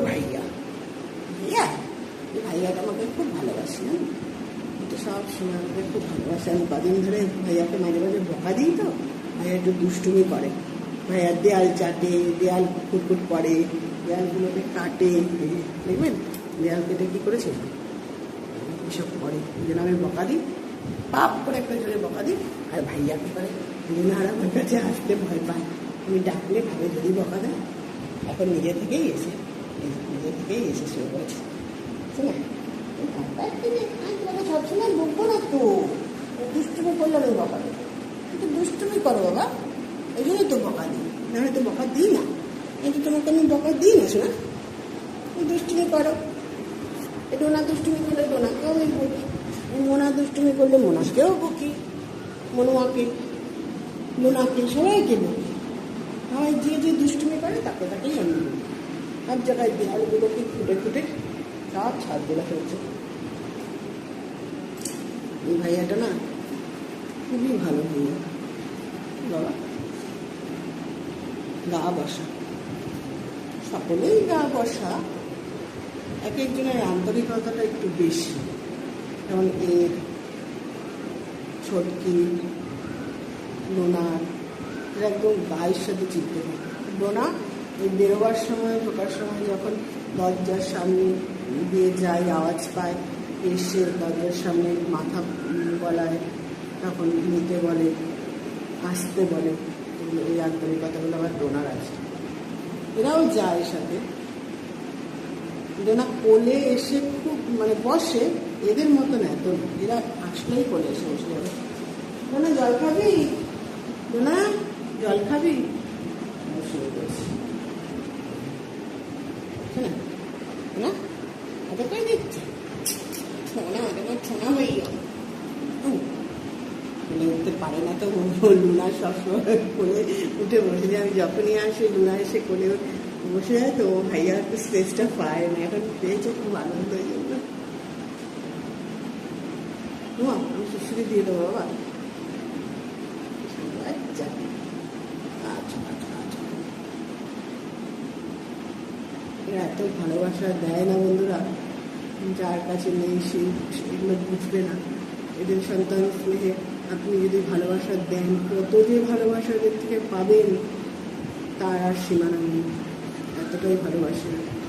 ভাইয়া। ভাইয়াটা আমাকে খুব ভালোবাসে সব খুব ভালোবাসে। ধরে ভাইয়াকে মাঝে মাঝে দিই তো। ভাইয়া একটু দুষ্টুমি করে। ভাইয়া দেয়াল চাটে, দেয়াল ফুটফুট করে, দেয়ালগুলোকে কাটে। দেখবেন? দেয়াল কেটে কী করেছে? এসব করে। জন্য আমি বকা দিই। পাপ করে একটা জোরে বকা দিই। আর ভাইয়া কি করে? দিনার আমার কাছে আসতে ভয় পায়। আমি ডাকলে ভাবে যদি বকা দেয়, এখন নিজে থেকেই এসে, নিজে থেকেই এসে শুরু করেছে সবসময় বকবো না তো। দুষ্টুমি করলে আমি বকা দেবো। কিন্তু দুষ্টুমি করো বাবা। এই জন্যই তো বকা দিই। নাহলে তো বকা দিই না। কিন্তু তোমাকে আমি বকা দিই না, শোনা। তুমি দুষ্টুমি করো। ডোনা দুষ্টুমি করলে ডোনাকেও আমি বকি। মোনা দুষ্টুমি করলে মোনাকেও বকি। মনুয়াকে, মোনাকে সবাইকে বকি। সবাই যে যে দুষ্টুমি করে তাকে তাকেই আমি সব জায়গায় দেয়ালগুলোকে খুঁটে খুঁটে সব ছাদ দেওয়া হয়েছে। এই ভাইয়াটা না খুবই ভালো ভাইয়া। বাবা। গা বসা। সকলেই গা বসা। এক একজনের আন্তরিকতাটা একটু বেশি। যেমন এর ছটকি লোনার এরা একদম গায়ের সাথে চিনতে হবে ডোনা এই বেরোবার সময়, ঢোকার সময় যখন দরজার সামনে দিয়ে যায়, আওয়াজ পায়, এসে দরজার সামনে মাথা গলায় তখন নিতে বলে আসতে বলে, এই আন্তরিকতাগুলো আবার ডোনার আছে। এরাও যায় সাথে। না কোলে এসে খুব মানে বসে, এদের মতন এত এরা আসলেই কোলে এসে বসে যাবে না জল খাবি? না জল খাবি? করেছি না ছোনা হয়ে কোলে উঠতে পারে না তো। সবসময় উঠে বসে যায়। আমি যখনই আসি, লুনা এসে কোলে বসে তো ও ভাইয়া একটু স্ট্রেসটা পায় না এখন পেয়েছে খুব আনন্দ যাবে তোমা আমি শিশুকে দিয়ে দেবো বাবা এরা এত ভালোবাসা দেয় না বন্ধুরা যার কাছে নেই সে এগুলো বুঝবে না এদের সন্তান স্নেহে আপনি যদি ভালোবাসা দেন কত যে ভালোবাসা এদের থেকে পাবেন তার আর সীমানা নেই 这一款我是。